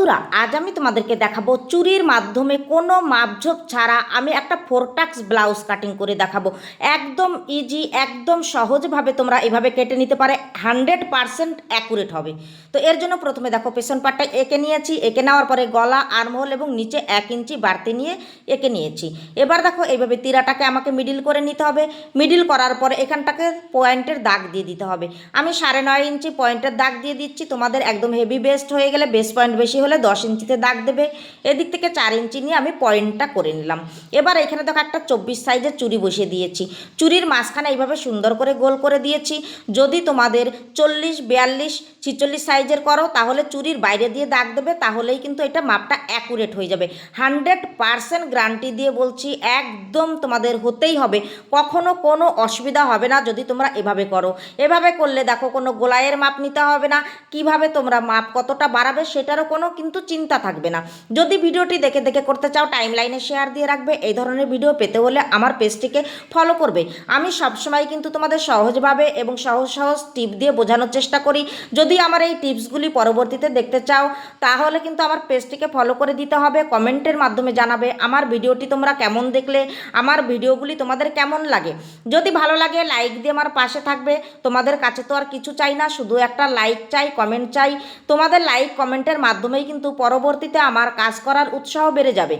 বন্ধুরা, আজ আমি তোমাদেরকে দেখাবো চুরির মাধ্যমে কোনো মাপঝোপ ছাড়া আমি একটা ফোরটাক্স ব্লাউজ কাটিং করে দেখাবো। একদম ইজি একদম সহজভাবে তোমরা এভাবে কেটে নিতে পারে হান্ড্রেড পারসেন্ট অ্যাকুরেট হবে। তো এর জন্য প্রথমে দেখো, পেছন পাটটা এঁকে নিয়েছি, এঁকে নেওয়ার পরে গলা, আর্মহোল এবং নিচে এক ইঞ্চি বাড়তি নিয়ে এঁকে নিয়েছি। এবার দেখো, এইভাবে তিরাটাকে আমাকে মিডিল করে নিতে হবে। মিডিল করার পরে এখানটাকে পয়েন্টের দাগ দিয়ে দিতে হবে। আমি সাড়ে নয় ইঞ্চি পয়েন্টের দাগ দিয়ে দিচ্ছি, তোমাদের একদম হেভি বেস্ট হয়ে গেলে বেস পয়েন্ট বেশি হলে দশ ইঞ্চিতে দাগ দেবে। এদিক থেকে চার ইঞ্চি নিয়ে আমি পয়েন্টটা করে নিলাম। এবার এখানে দেখো একটা চব্বিশ সাইজের চুরি বসিয়ে দিয়েছি। চুরির মাঝখানে এইভাবে সুন্দর করে গোল করে দিয়েছি। যদি তোমাদের চল্লিশ, বিয়াল্লিশ, ছিচল্লিশ সাইজের করো, তাহলে চুরির বাইরে দিয়ে দাগ দেবে, তাহলেই কিন্তু এটা মাপটা অ্যাকুরেট হয়ে যাবে। হান্ড্রেড পারসেন্ট গ্যারান্টি দিয়ে বলছি, একদম তোমাদের হতেই হবে। কখনো কোনো অসুবিধা হবে না যদি তোমরা এভাবে করো। এভাবে করলে দেখো কোনো গোলায়ের মাপ নিতে হবে না। কীভাবে তোমরা মাপ কতটা বাড়াবে সেটারও কোনো কিন্তু চিন্তা থাকবে না। যদি ভিডিওটি দেখে দেখে করতে চাও টাইম লাইনে শেয়ার দিয়ে রাখবে। এই ধরনের ভিডিও পেতে হলে আমার পেজটিকে ফলো করবে। আমি সবসময় কিন্তু তোমাদের সহজভাবে এবং সহজ সহজ টিপ দিয়ে বোঝানোর চেষ্টা করি। যদি আমার এই টিপসগুলি পরবর্তীতে দেখতে চাও, তাহলে কিন্তু আমার পেজটিকে ফলো করে দিতে হবে। কমেন্টের মাধ্যমে জানাবে আমার ভিডিওটি তোমরা কেমন দেখলে, আমার ভিডিওগুলি তোমাদের কেমন লাগে। যদি ভালো লাগে লাইক দিয়ে আমার পাশে থাকবে। তোমাদের কাছে তো আর কিছু চাই না, শুধু একটা লাইক চাই কমেন্ট চাই। তোমাদের লাইক কমেন্টের মাধ্যমেই কিন্তু পরবর্তীতে আমার কাজ করার উৎসাহ বেড়ে যাবে।